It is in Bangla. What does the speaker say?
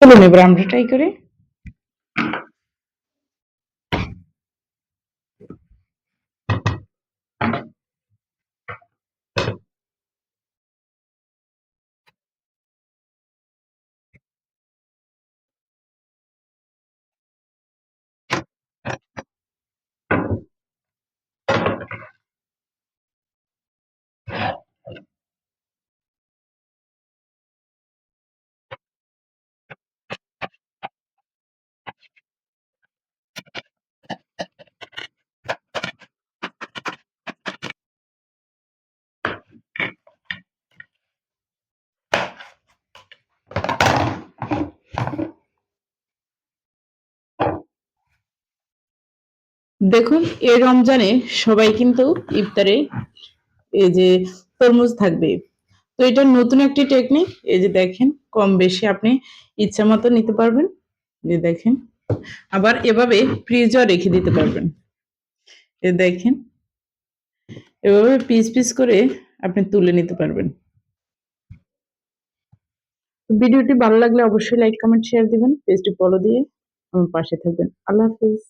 চলুন এবার আমরা ট্রাই করি। দেখুন, এই রমজানে সবাই কিন্তু ইফতারে এই যে তরমুজ থাকবে। তো এটা নতুন একটি টেকনিক এই যে দেখেন, কম বেশি আপনি ইচ্ছা মতো নিতে পারবেন। যে দেখেন, আবার এভাবে ফ্রিজও রেখে দিতে পারবেন। এ দেখেন, এভাবে পিস পিস করে আপনি তুলে নিতে পারবেন। ভিডিওটি ভালো লাগলে অবশ্যই লাইক কমেন্ট শেয়ার দিবেন, পেজটি ফলো দিয়ে আমার পাশে থাকবেন। আল্লাহ হাফিজ।